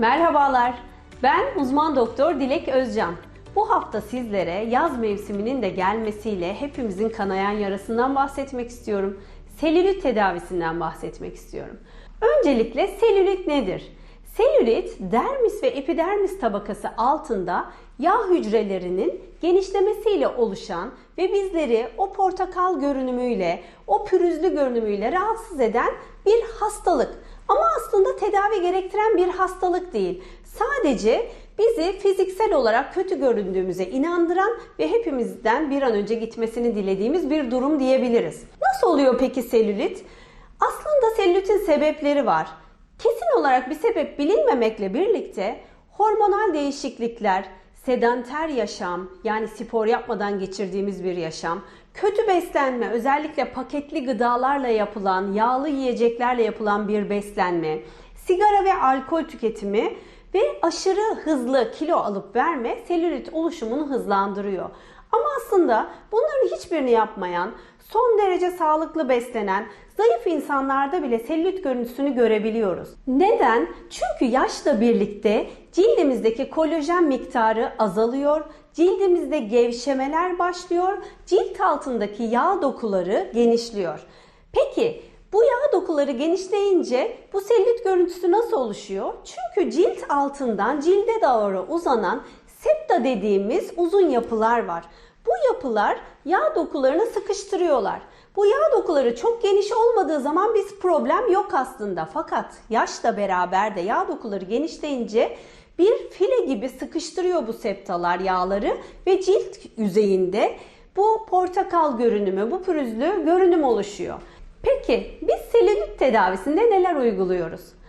Merhabalar, ben uzman doktor Dilek Özcan. Bu hafta sizlere yaz mevsiminin de gelmesiyle hepimizin kanayan yarasından bahsetmek istiyorum. Selülit tedavisinden bahsetmek istiyorum. Öncelikle selülit nedir? Selülit, dermis ve epidermis tabakası altında yağ hücrelerinin genişlemesiyle oluşan ve bizleri o portakal görünümüyle, o pürüzlü görünümüyle rahatsız eden bir hastalık. Ama aslında tedavi gerektiren bir hastalık değil. Sadece bizi fiziksel olarak kötü göründüğümüze inandıran ve hepimizden bir an önce gitmesini dilediğimiz bir durum diyebiliriz. Nasıl oluyor peki selülit? Aslında selülitin sebepleri var. Kesin olarak bir sebep bilinmemekle birlikte hormonal değişiklikler, sedanter yaşam yani spor yapmadan geçirdiğimiz bir yaşam, kötü beslenme özellikle paketli gıdalarla yapılan, yağlı yiyeceklerle yapılan bir beslenme, sigara ve alkol tüketimi ve aşırı hızlı kilo alıp verme selülit oluşumunu hızlandırıyor. Ama aslında bunların hiçbirini yapmayan, son derece sağlıklı beslenen, zayıf insanlarda bile selülit görüntüsünü görebiliyoruz. Neden? Çünkü yaşla birlikte cildimizdeki kolajen miktarı azalıyor, cildimizde gevşemeler başlıyor, cilt altındaki yağ dokuları genişliyor. Peki bu yağ dokuları genişleyince bu selülit görüntüsü nasıl oluşuyor? Çünkü cilt altından cilde doğru uzanan septa dediğimiz uzun yapılar var. Bu yapılar yağ dokularını sıkıştırıyorlar. Bu yağ dokuları çok geniş olmadığı zaman biz problem yok aslında. Fakat yaşla beraber de yağ dokuları genişleyince bir file gibi sıkıştırıyor bu septalar yağları ve cilt yüzeyinde bu portakal görünümü, bu pürüzlü görünüm oluşuyor. Peki biz selülit tedavisinde neler uyguluyoruz?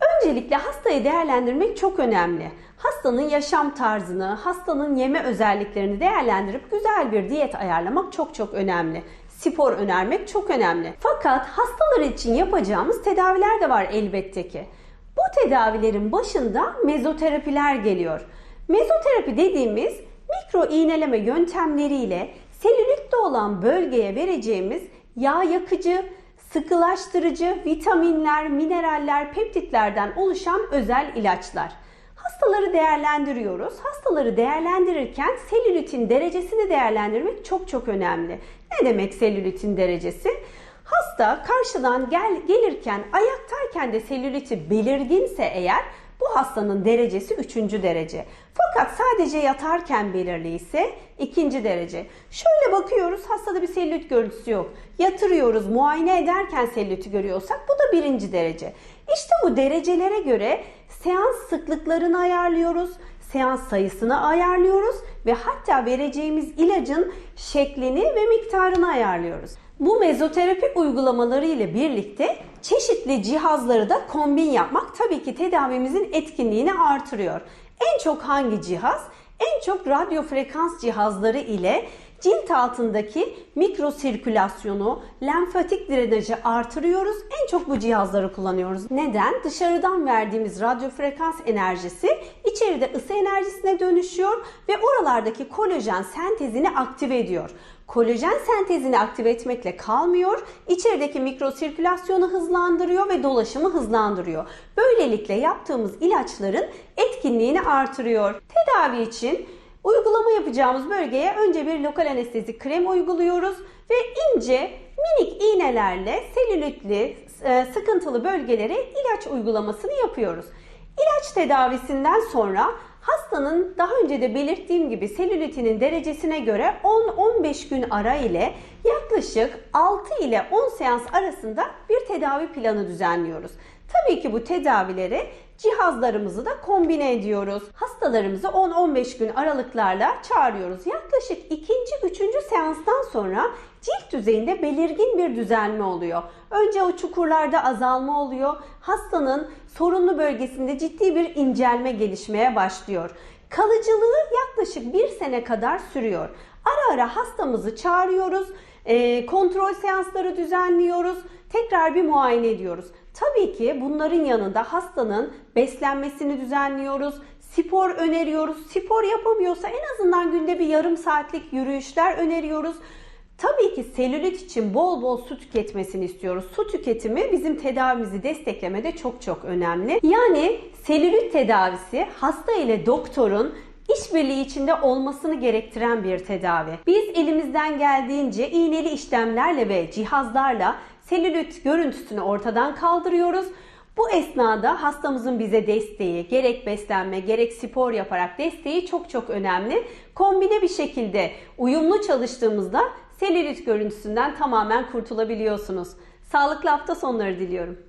Öncelikle hastayı değerlendirmek çok önemli. Hastanın yaşam tarzını, hastanın yeme özelliklerini değerlendirip güzel bir diyet ayarlamak çok çok önemli. Spor önermek çok önemli. Fakat hastalar için yapacağımız tedaviler de var elbette ki. Bu tedavilerin başında mezoterapiler geliyor. Mezoterapi dediğimiz mikro iğneleme yöntemleriyle selülitte olan bölgeye vereceğimiz yağ yakıcı, sıkılaştırıcı, vitaminler, mineraller, peptitlerden oluşan özel ilaçlar. Hastaları değerlendiriyoruz. Hastaları değerlendirirken selülitin derecesini değerlendirmek çok çok önemli. Ne demek selülitin derecesi? Hasta karşıdan gel, gelirken ayaktayken de selüliti belirginse eğer bu hastanın derecesi 3. derece. Fakat sadece yatarken belirli ise 2. derece. Şöyle bakıyoruz hastada bir selülit görüntüsü yok. Yatırıyoruz muayene ederken selüliti görüyorsak bu da 1. derece. İşte bu derecelere göre seans sıklıklarını ayarlıyoruz seans sayısını ayarlıyoruz ve hatta vereceğimiz ilacın şeklini ve miktarını ayarlıyoruz. Bu mezoterapi uygulamaları ile birlikte çeşitli cihazları da kombin yapmak tabii ki tedavimizin etkinliğini artırıyor. En çok hangi cihaz? En çok radyo frekans cihazları ile cilt altındaki mikrosirkülasyonu, lenfatik drenajı artırıyoruz. En çok bu cihazları kullanıyoruz. Neden? Dışarıdan verdiğimiz radyo frekans enerjisi içeride ısı enerjisine dönüşüyor ve oralardaki kolajen sentezini aktive ediyor. Kolajen sentezini aktive etmekle kalmıyor, içerideki mikrosirkülasyonu hızlandırıyor ve dolaşımı hızlandırıyor. Böylelikle yaptığımız ilaçların etkinliğini artırıyor. Tedavi için Uygulama yapacağımız bölgeye önce bir lokal anestezi krem uyguluyoruz ve ince minik iğnelerle selülitli e, sıkıntılı bölgelere ilaç uygulamasını yapıyoruz. İlaç tedavisinden sonra hastanın daha önce de belirttiğim gibi selülitinin derecesine göre 10-15 gün ara ile yaklaşık 6 ile 10 seans arasında bir tedavi planı düzenliyoruz. Tabii ki bu tedavileri cihazlarımızı da kombine ediyoruz. Hastalarımızı 10-15 gün aralıklarla çağırıyoruz. Yaklaşık ikinci, üçüncü seanstan sonra cilt düzeyinde belirgin bir düzelme oluyor. Önce o çukurlarda azalma oluyor. Hastanın sorunlu bölgesinde ciddi bir incelme gelişmeye başlıyor. Kalıcılığı yaklaşık bir sene kadar sürüyor. Ara ara hastamızı çağırıyoruz, kontrol seansları düzenliyoruz, tekrar bir muayene ediyoruz. Tabii ki bunların yanında hastanın beslenmesini düzenliyoruz, spor öneriyoruz. Spor yapamıyorsa en azından günde bir yarım saatlik yürüyüşler öneriyoruz. Tabii ki selülit için bol bol su tüketmesini istiyoruz. Su tüketimi bizim tedavimizi desteklemede çok çok önemli. Yani selülit tedavisi hasta ile doktorun işbirliği içinde olmasını gerektiren bir tedavi. Biz elimizden geldiğince iğneli işlemlerle ve cihazlarla selülit görüntüsünü ortadan kaldırıyoruz. Bu esnada hastamızın bize desteği, gerek beslenme, gerek spor yaparak desteği çok çok önemli. Kombine bir şekilde uyumlu çalıştığımızda selülit görüntüsünden tamamen kurtulabiliyorsunuz. Sağlıklı hafta sonları diliyorum.